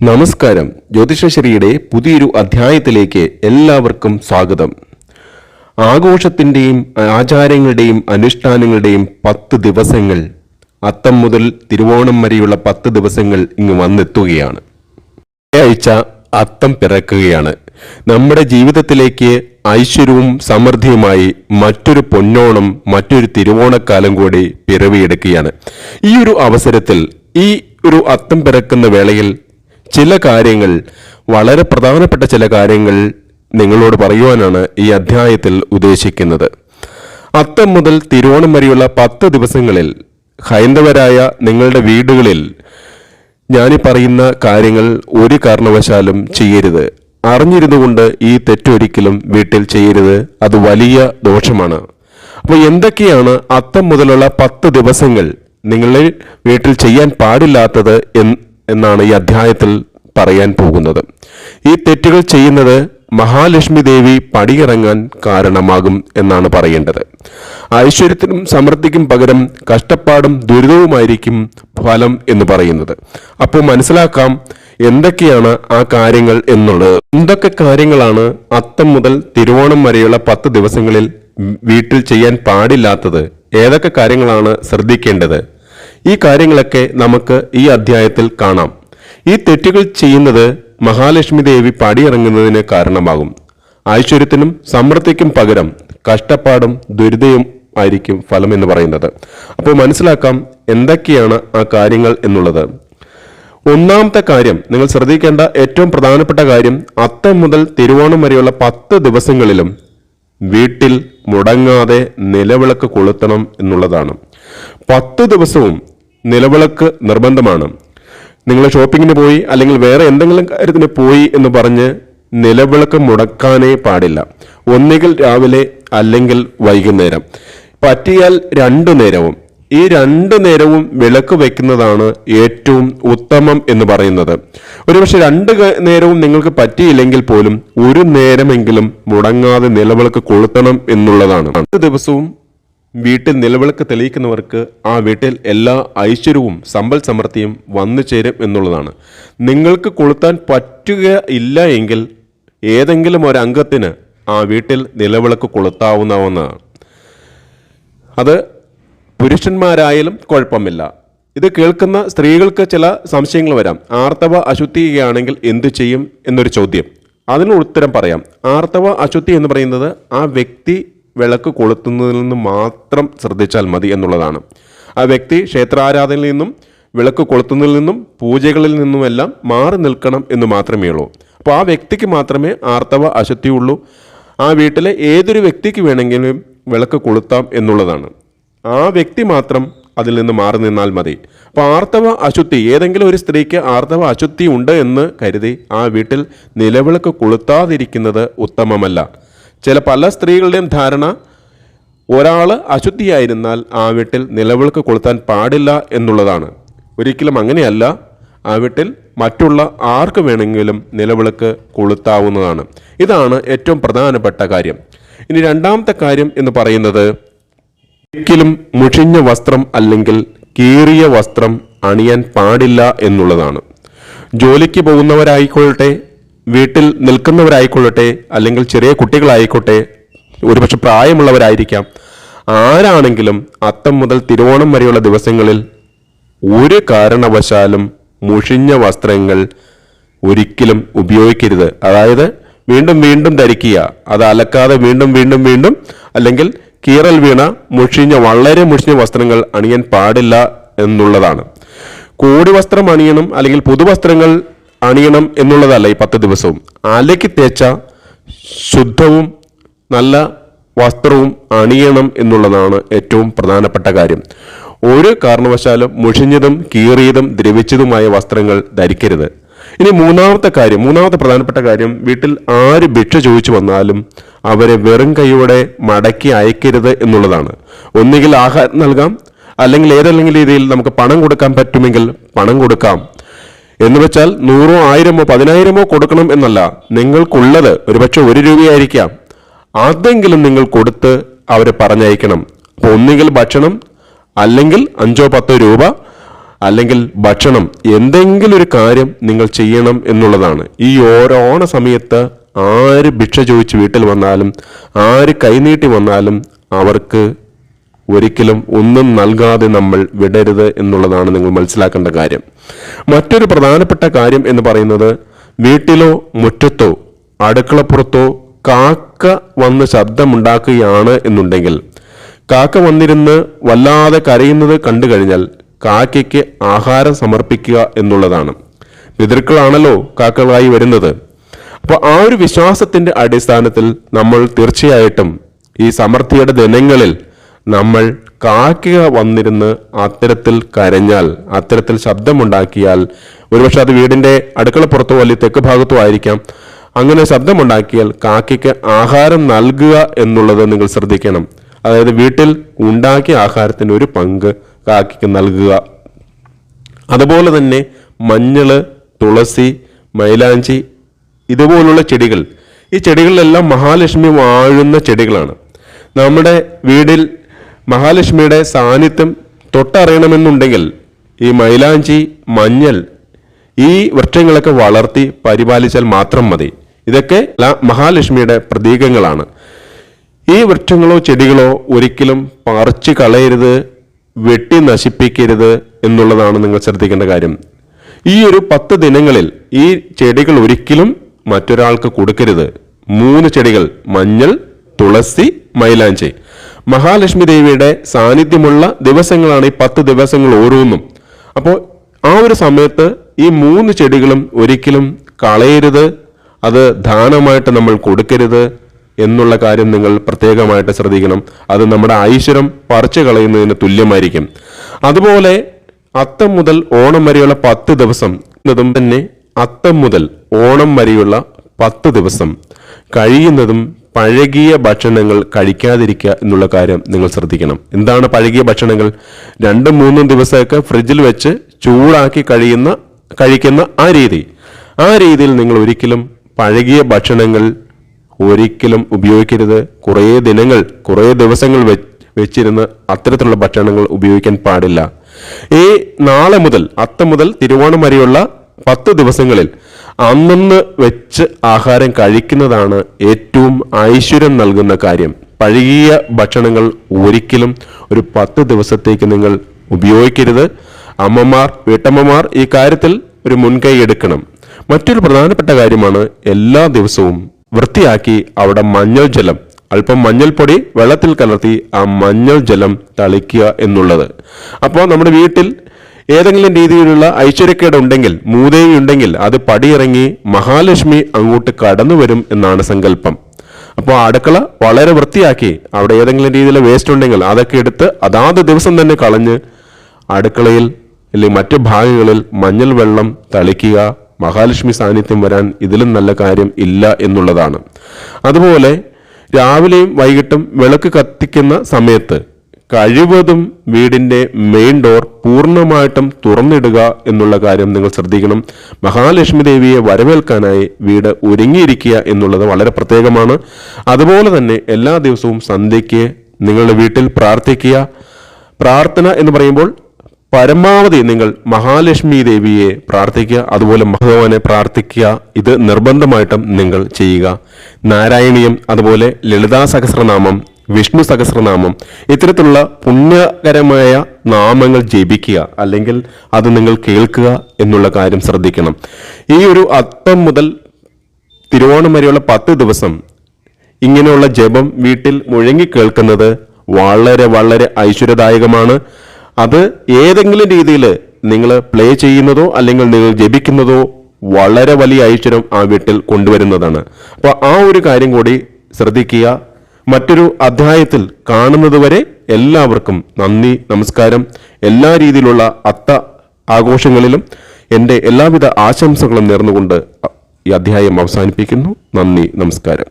നമസ്കാരം. ജ്യോതിഷശ്രീയുടെ പുതിയൊരു അധ്യായത്തിലേക്ക് എല്ലാവർക്കും സ്വാഗതം. ആഘോഷത്തിന്റെയും ആചാരങ്ങളുടെയും അനുഷ്ഠാനങ്ങളുടെയും പത്ത് ദിവസങ്ങൾ അത്തം മുതൽ തിരുവോണം വരെയുള്ള പത്ത് ദിവസങ്ങൾ ഇങ്ങ് വന്നെത്തുകയാണ്. ആഴ്ച അത്തം പിറക്കുകയാണ്. നമ്മുടെ ജീവിതത്തിലേക്ക് ഐശ്വര്യവും സമൃദ്ധിയുമായി മറ്റൊരു പൊന്നോണം മറ്റൊരു തിരുവോണക്കാലം കൂടി പിറവിയെടുക്കുകയാണ്. ഈ ഒരു അവസരത്തിൽ ഈ ഒരു അത്തം പിറക്കുന്ന വേളയിൽ ചില കാര്യങ്ങൾ വളരെ പ്രധാനപ്പെട്ട ചില കാര്യങ്ങൾ നിങ്ങളോട് പറയുവാനാണ് ഈ അധ്യായത്തിൽ ഉദ്ദേശിക്കുന്നത്. അത്തം മുതൽ തിരുവോണം വരെയുള്ള പത്ത് ദിവസങ്ങളിൽ ഹൈന്ദവരായ നിങ്ങളുടെ വീടുകളിൽ ഞാനീ പറയുന്ന കാര്യങ്ങൾ ഒരു കാരണവശാലും ചെയ്യരുത്. അറിഞ്ഞിരുന്നുകൊണ്ട് ഈ തെറ്റൊരിക്കലും വീട്ടിൽ ചെയ്യരുത്. അത് വലിയ ദോഷമാണ്. അപ്പോൾ എന്തൊക്കെയാണ് അത്തം മുതലുള്ള പത്ത് ദിവസങ്ങൾ നിങ്ങളെ വീട്ടിൽ ചെയ്യാൻ പാടില്ലാത്തത് എന്നാണ് ഈ അധ്യായത്തിൽ പറയാൻ പോകുന്നത്. ഈ തെറ്റുകൾ ചെയ്യുന്നത് മഹാലക്ഷ്മി ദേവി പടിയിറങ്ങാൻ കാരണമാകും എന്നാണ് പറയേണ്ടത്. ഐശ്വര്യത്തിനും സമൃദ്ധിക്കും പകരം കഷ്ടപ്പാടും ദുരിതവുമായിരിക്കും ഫലം എന്ന് പറയുന്നത്. അപ്പോൾ മനസ്സിലാക്കാം എന്തൊക്കെയാണ് ആ കാര്യങ്ങൾ എന്നുള്ളത്. എന്തൊക്കെ കാര്യങ്ങളാണ് അത്തം മുതൽ തിരുവോണം വരെയുള്ള പത്ത് ദിവസങ്ങളിൽ വീട്ടിൽ ചെയ്യാൻ പാടില്ലാത്തത്? ഏതൊക്കെ കാര്യങ്ങളാണ് ശ്രദ്ധിക്കേണ്ടത്? ഈ കാര്യങ്ങളൊക്കെ നമുക്ക് ഈ അധ്യായത്തിൽ കാണാം. ഈ തെറ്റുകൾ ചെയ്യുന്നത് മഹാലക്ഷ്മി ദേവി പടിയിറങ്ങുന്നതിന് കാരണമാകും. ഐശ്വര്യത്തിനും സമൃദ്ധിക്കും പകരം കഷ്ടപ്പാടും ദുരിതയും ആയിരിക്കും ഫലം എന്ന് പറയുന്നത്. അപ്പോൾ മനസ്സിലാക്കാം എന്തൊക്കെയാണ് ആ കാര്യങ്ങൾ എന്നുള്ളത്. ഒന്നാമത്തെ കാര്യം നിങ്ങൾ ശ്രദ്ധിക്കേണ്ട ഏറ്റവും പ്രധാനപ്പെട്ട കാര്യം അത്തം മുതൽ തിരുവോണം വരെയുള്ള പത്ത് ദിവസങ്ങളിലും വീട്ടിൽ മുടങ്ങാതെ നിലവിളക്ക് കൊളുത്തണം എന്നുള്ളതാണ്. പത്ത് ദിവസവും നിലവിളക്ക് നിർബന്ധമാണ്. നിങ്ങൾ ഷോപ്പിങ്ങിന് പോയി അല്ലെങ്കിൽ വേറെ എന്തെങ്കിലും കാര്യത്തിന് പോയി എന്ന് പറഞ്ഞ് നിലവിളക്ക് മുടക്കാനേ പാടില്ല. ഒന്നുകിൽ രാവിലെ അല്ലെങ്കിൽ വൈകുന്നേരം. പറ്റിയാൽ രണ്ടു നേരവും. ഈ രണ്ടു നേരവും വിളക്ക് വെക്കുന്നതാണ് ഏറ്റവും ഉത്തമം എന്ന് പറയുന്നത്. ഒരുപക്ഷെ രണ്ട് നേരവും നിങ്ങൾക്ക് പറ്റിയില്ലെങ്കിൽ പോലും ഒരു നേരമെങ്കിലും മുടങ്ങാതെ നിലവിളക്ക് കൊളുത്തണം എന്നുള്ളതാണ്. രണ്ട് ദിവസവും വീട്ടിൽ നിലവിളക്ക് തെളിയിക്കുന്നവർക്ക് ആ വീട്ടിൽ എല്ലാ ഐശ്വര്യവും സമ്പൽ സമൃദ്ധിയും വന്നു ചേരും എന്നുള്ളതാണ്. നിങ്ങൾക്ക് കൊളുത്താൻ പറ്റുക ഇല്ല എങ്കിൽ ഏതെങ്കിലും ഒരു ആ വീട്ടിൽ നിലവിളക്ക് കൊളുത്താവുന്നതാണ്. അത് പുരുഷന്മാരായാലും കുഴപ്പമില്ല. ഇത് കേൾക്കുന്ന സ്ത്രീകൾക്ക് ചില സംശയങ്ങൾ വരാം. ആർത്തവ അശുദ്ധിയാണെങ്കിൽ എന്തു ചെയ്യും എന്നൊരു ചോദ്യം. അതിന് ഉത്തരം പറയാം. ആർത്തവ അശുദ്ധി എന്ന് പറയുന്നത് ആ വ്യക്തി വിളക്ക് കൊളുത്തുന്നതിൽ നിന്ന് മാത്രം ശ്രദ്ധിച്ചാൽ മതി എന്നുള്ളതാണ്. ആ വ്യക്തി ക്ഷേത്രാരാധനയിൽ നിന്നും വിളക്ക് കൊളുത്തുന്നതിൽ നിന്നും പൂജകളിൽ നിന്നുമെല്ലാം മാറി നിൽക്കണം എന്ന് മാത്രമേ ഉള്ളൂ. അപ്പോൾ ആ വ്യക്തിക്ക് മാത്രമേ ആർത്തവ അശുദ്ധിയുള്ളൂ ആ വീട്ടിലെ ഏതൊരു വ്യക്തിക്ക് വേണമെങ്കിലും വിളക്ക് കൊളുത്താം എന്നുള്ളതാണ്. ആ വ്യക്തി മാത്രം അതിൽ നിന്ന് മാറി നിന്നാൽ മതി. അപ്പോൾ ആർത്തവ അശുദ്ധി ഏതെങ്കിലും ഒരു സ്ത്രീക്ക് ആർത്തവ അശുദ്ധി ഉണ്ട് എന്ന് കരുതി ആ വീട്ടിൽ നിലവിളക്ക് കൊളുത്താതിരിക്കുന്നത് ഉത്തമമല്ല. ചില പല സ്ത്രീകളുടെയും ധാരണ ഒരാൾ അശുദ്ധിയായിരുന്നാൽ ആ വീട്ടിൽ നിലവിളക്ക് കൊളുത്താൻ പാടില്ല എന്നുള്ളതാണ്. ഒരിക്കലും അങ്ങനെയല്ല. ആ വീട്ടിൽ മറ്റുള്ള ആർക്ക് വേണമെങ്കിലും നിലവിളക്ക് കൊളുത്താവുന്നതാണ്. ഇതാണ് ഏറ്റവും പ്രധാനപ്പെട്ട കാര്യം. ഇനി രണ്ടാമത്തെ കാര്യം എന്ന് പറയുന്നത് ഒരിക്കലും മുഷിഞ്ഞ വസ്ത്രം അല്ലെങ്കിൽ കീറിയ വസ്ത്രം അണിയാൻ പാടില്ല എന്നുള്ളതാണ്. ജോലിക്ക് പോകുന്നവരായിക്കൊള്ളട്ടെ വീട്ടിൽ നിൽക്കുന്നവരായിക്കൊള്ളട്ടെ അല്ലെങ്കിൽ ചെറിയ കുട്ടികളായിക്കോട്ടെ ഒരുപക്ഷെ പ്രായമുള്ളവരായിരിക്കാം. ആരാണെങ്കിലും അത്തം മുതൽ തിരുവോണം വരെയുള്ള ദിവസങ്ങളിൽ ഒരു കാരണവശാലും മുഷിഞ്ഞ വസ്ത്രങ്ങൾ ഒരിക്കലും ഉപയോഗിക്കരുത്. അതായത് വീണ്ടും വീണ്ടും ധരിക്കുക. അത് അലക്കാതെ വീണ്ടും വീണ്ടും വീണ്ടും അല്ലെങ്കിൽ കീറൽ വീണ മുഷിഞ്ഞ വളരെ മുഷിഞ്ഞ വസ്ത്രങ്ങൾ അണിയാൻ പാടില്ല എന്നുള്ളതാണ്. കോടി വസ്ത്രം അണിയണം അല്ലെങ്കിൽ പുതുവസ്ത്രങ്ങൾ അണിയണം എന്നുള്ളതല്ല ഈ പത്ത് ദിവസവും. അലക്കി തേച്ച ശുദ്ധവും നല്ല വസ്ത്രവും അണിയണം എന്നുള്ളതാണ് ഏറ്റവും പ്രധാനപ്പെട്ട കാര്യം. ഒരു കാരണവശാലും മുഷിഞ്ഞതും കീറിയതും ദ്രവിച്ചതുമായ വസ്ത്രങ്ങൾ ധരിക്കരുത്. ഇനി മൂന്നാമത്തെ കാര്യം മൂന്നാമത്തെ പ്രധാനപ്പെട്ട കാര്യം വീട്ടിൽ ആര് ഭിക്ഷ ചോദിച്ചു വന്നാലും അവരെ വെറും കൈയോടെ മടക്കി അയക്കരുത് എന്നുള്ളതാണ്. ഒന്നുകിൽ ആഹാരം നൽകാം അല്ലെങ്കിൽ ഏതെങ്കിലും രീതിയിൽ നമുക്ക് പണം കൊടുക്കാൻ പറ്റുമെങ്കിൽ പണം കൊടുക്കാം. എന്ന് വെച്ചാൽ നൂറോ ആയിരമോ പതിനായിരമോ കൊടുക്കണം എന്നല്ല. നിങ്ങൾക്കുള്ളത് ഒരുപക്ഷെ ഒരു രൂപയായിരിക്കാം. അതെങ്കിലും നിങ്ങൾ കൊടുത്ത് അവരെ പറഞ്ഞയക്കണം. അപ്പോൾ ഒന്നുകിൽ ഭക്ഷണം അല്ലെങ്കിൽ അഞ്ചോ പത്തോ രൂപ അല്ലെങ്കിൽ ഭക്ഷണം. എന്തെങ്കിലും ഒരു കാര്യം നിങ്ങൾ ചെയ്യണം എന്നുള്ളതാണ്. ഈ ഓരോ ഓണ സമയത്ത് ആര് ഭിക്ഷ ചോദിച്ച് വീട്ടിൽ വന്നാലും ആര് കൈനീട്ടി വന്നാലും അവർക്ക് ഒരിക്കലും ഒന്നും നൽകാതെ നമ്മൾ വിടരുത് എന്നുള്ളതാണ് നിങ്ങൾ മനസ്സിലാക്കേണ്ട കാര്യം. മറ്റൊരു പ്രധാനപ്പെട്ട കാര്യം എന്ന് പറയുന്നത് വീട്ടിലോ മുറ്റത്തോ അടുക്കളപ്പുറത്തോ കാക്ക വന്ന് ശബ്ദമുണ്ടാക്കുകയാണ് എന്നുണ്ടെങ്കിൽ കാക്ക വന്നിരുന്ന് വല്ലാതെ കരയുന്നത് കണ്ടു കഴിഞ്ഞാൽ കാക്കയ്ക്ക് ആഹാരം സമർപ്പിക്കുക എന്നുള്ളതാണ്. പിതൃക്കളാണല്ലോ കാക്കകളായി വരുന്നത്. അപ്പോൾ ആ ഒരു വിശ്വാസത്തിന്റെ അടിസ്ഥാനത്തിൽ നമ്മൾ തീർച്ചയായിട്ടും ഈ സമൃദ്ധിയുടെ ദിനങ്ങളിൽ നമ്മൾ കാക്കുക വന്നിരുന്ന് അത്തരത്തിൽ കരഞ്ഞാൽ അത്തരത്തിൽ ശബ്ദമുണ്ടാക്കിയാൽ ഒരുപക്ഷെ അത് വീടിന്റെ അടുക്കള പുറത്തോ അല്ലെങ്കിൽ തെക്ക് ഭാഗത്തോ ആയിരിക്കാം. അങ്ങനെ ശബ്ദമുണ്ടാക്കിയാൽ കാക്കയ്ക്ക് ആഹാരം നൽകുക എന്നുള്ളത് നിങ്ങൾ ശ്രദ്ധിക്കണം. അതായത് വീട്ടിൽ ഉണ്ടാക്കിയ ആഹാരത്തിന് ഒരു പങ്ക് കാക്കയ്ക്ക് നൽകുക. അതുപോലെ തന്നെ മഞ്ഞൾ തുളസി മൈലാഞ്ചി ഇതുപോലുള്ള ചെടികൾ. ഈ ചെടികളിലെല്ലാം മഹാലക്ഷ്മി വാഴുന്ന ചെടികളാണ്. നമ്മുടെ വീടിൽ മഹാലക്ഷ്മിയുടെ സാന്നിധ്യം തൊട്ടറിയണമെന്നുണ്ടെങ്കിൽ ഈ മൈലാഞ്ചി മഞ്ഞൾ ഈ വൃക്ഷങ്ങളൊക്കെ വളർത്തി പരിപാലിച്ചാൽ മാത്രം മതി. ഇതൊക്കെ മഹാലക്ഷ്മിയുടെ പ്രതീകങ്ങളാണ്. ഈ വൃക്ഷങ്ങളോ ചെടികളോ ഒരിക്കലും പറിച്ച് കളയരുത് വെട്ടി നശിപ്പിക്കരുത് എന്നുള്ളതാണ് നിങ്ങൾ ശ്രദ്ധിക്കേണ്ട കാര്യം. ഈ ഒരു പത്ത് ദിനങ്ങളിൽ ഈ ചെടികൾ ഒരിക്കലും മറ്റൊരാൾക്ക് കൊടുക്കരുത്. മൂന്ന് ചെടികൾ മഞ്ഞൾ തുളസി മൈലാഞ്ചി. മഹാലക്ഷ്മി ദേവിയുടെ സാന്നിധ്യമുള്ള ദിവസങ്ങളാണ് ഈ പത്ത് ദിവസങ്ങൾ ഓരോന്നും. അപ്പോൾ ആ ഒരു സമയത്ത് ഈ മൂന്ന് ചെടികളും ഒരിക്കലും കളയരുത് അത് ദാനമായിട്ട് നമ്മൾ കൊടുക്കരുത് എന്നുള്ള കാര്യം നിങ്ങൾ പ്രത്യേകമായിട്ട് ശ്രദ്ധിക്കണം. അത് നമ്മുടെ ഐശ്വരം പറിച്ചു കളയുന്നതിന് തുല്യമായിരിക്കും. അതുപോലെ അത്തം മുതൽ ഓണം വരെയുള്ള പത്ത് ദിവസം എന്നതും തന്നെ അത്തം മുതൽ ഓണം വരെയുള്ള പത്ത് ദിവസം കഴിയുന്നതും പഴകിയ ഭക്ഷണങ്ങൾ കഴിക്കാതിരിക്കുക എന്നുള്ള കാര്യം നിങ്ങൾ ശ്രദ്ധിക്കണം. എന്താണ് പഴകിയ ഭക്ഷണങ്ങൾ? രണ്ടും മൂന്നും ദിവസമൊക്കെ ഫ്രിഡ്ജിൽ വെച്ച് ചൂടാക്കി കഴിയുന്ന കഴിക്കുന്ന ആ രീതി. ആ രീതിയിൽ നിങ്ങൾ ഒരിക്കലും പഴകിയ ഭക്ഷണങ്ങൾ ഒരിക്കലും ഉപയോഗിക്കരുത്. കുറേ ദിനങ്ങൾ കുറേ ദിവസങ്ങൾ വെച്ചിരുന്ന് അത്തരത്തിലുള്ള ഭക്ഷണങ്ങൾ ഉപയോഗിക്കാൻ പാടില്ല. ഈ നാളെ മുതൽ അത്ത മുതൽ തിരുവോണം വരെയുള്ള പത്ത് ദിവസങ്ങളിൽ അന്നന്ന് വെച്ച് ആഹാരം കഴിക്കുന്നതാണ് ഏറ്റവും ഐശ്വര്യം നൽകുന്ന കാര്യം. പഴകിയ ഭക്ഷണങ്ങൾ ഒരിക്കലും ഒരു പത്ത് ദിവസത്തേക്ക് നിങ്ങൾ ഉപയോഗിക്കരുത്. അമ്മമാർ വീട്ടമ്മമാർ ഈ കാര്യത്തിൽ ഒരു മുൻകൈ എടുക്കണം. മറ്റൊരു പ്രധാനപ്പെട്ട കാര്യമാണ് എല്ലാ ദിവസവും വൃത്തിയാക്കി അവിടെ മഞ്ഞൾ ജലം അല്പം മഞ്ഞൾപ്പൊടി വെള്ളത്തിൽ കലർത്തി ആ മഞ്ഞൾ ജലം തളിക്കുക എന്നുള്ളത്. അപ്പോൾ നമ്മുടെ വീട്ടിൽ ഏതെങ്കിലും രീതിയിലുള്ള ഐശ്വര്യക്കേട് ഉണ്ടെങ്കിൽ മൂദേവി ഉണ്ടെങ്കിൽ അത് പടിയിറങ്ങി മഹാലക്ഷ്മി അങ്ങോട്ട് കടന്നു വരും എന്നാണ് സങ്കല്പം. അപ്പോൾ അടുക്കള വളരെ വൃത്തിയാക്കി അവിടെ ഏതെങ്കിലും രീതിയിലുള്ള വേസ്റ്റ് ഉണ്ടെങ്കിൽ അതൊക്കെ എടുത്ത് അതാത് ദിവസം തന്നെ കളഞ്ഞ് അടുക്കളയിൽ അല്ലെങ്കിൽ മറ്റു ഭാഗങ്ങളിൽ മഞ്ഞൾ വെള്ളം തളിക്കുക മഹാലക്ഷ്മി സാന്നിധ്യം വരാൻ ഇതിലും നല്ല കാര്യം ഇല്ല എന്നുള്ളതാണ്. അതുപോലെ രാവിലെയും വൈകിട്ടും വിളക്ക് കത്തിക്കുന്ന സമയത്ത് കഴിവതും വീടിന്റെ മെയിൻ ഡോർ പൂർണമായിട്ടും തുറന്നിടുക എന്നുള്ള കാര്യം നിങ്ങൾ ശ്രദ്ധിക്കണം. മഹാലക്ഷ്മി ദേവിയെ വരവേൽക്കാനായി വീട് ഒരുങ്ങിയിരിക്കുക എന്നുള്ളത് വളരെ പ്രത്യേകമാണ്. അതുപോലെ തന്നെ എല്ലാ ദിവസവും സന്ധ്യയ്ക്ക് നിങ്ങളുടെ വീട്ടിൽ പ്രാർത്ഥിക്കുക. പ്രാർത്ഥന എന്ന് പറയുമ്പോൾ പരമാവധി നിങ്ങൾ മഹാലക്ഷ്മി ദേവിയെ പ്രാർത്ഥിക്കുക അതുപോലെ ഭഗവാനെ പ്രാർത്ഥിക്കുക. ഇത് നിർബന്ധമായിട്ടും നിങ്ങൾ ചെയ്യുക. നാരായണീയം അതുപോലെ ലളിതാ സഹസ്രനാമം വിഷ്ണു സഹസ്രനാമം. ഇത്തരത്തിലുള്ള പുണ്യകരമായ നാമങ്ങൾ ജപിക്കുക അല്ലെങ്കിൽ അത് നിങ്ങൾ കേൾക്കുക എന്നുള്ള കാര്യം ശ്രദ്ധിക്കണം. ഈ ഒരു അത്തം മുതൽ തിരുവോണം വരെയുള്ള പത്ത് ദിവസം ഇങ്ങനെയുള്ള ജപം വീട്ടിൽ മുഴങ്ങി കേൾക്കുന്നത് വളരെ വളരെ ഐശ്വര്യദായകമാണ്. അത് ഏതെങ്കിലും രീതിയിൽ നിങ്ങൾ പ്ലേ ചെയ്യുന്നതോ അല്ലെങ്കിൽ നിങ്ങൾ ജപിക്കുന്നതോ വളരെ വലിയ ഐശ്വര്യം ആ വീട്ടിൽ കൊണ്ടുവരുന്നതാണ്. അപ്പോൾ ആ ഒരു കാര്യം കൂടി ശ്രദ്ധിക്കുക. മറ്റൊരു അധ്യായത്തിൽ കാണുന്നതുവരെ എല്ലാവർക്കും നന്ദി നമസ്കാരം. എല്ലാ രീതിയിലുള്ള അത്ത ആഘോഷങ്ങളിലും എന്റെ എല്ലാവിധ ആശംസകളും നേർന്നുകൊണ്ട് ഈ അധ്യായം അവസാനിപ്പിക്കുന്നു. നന്ദി നമസ്കാരം.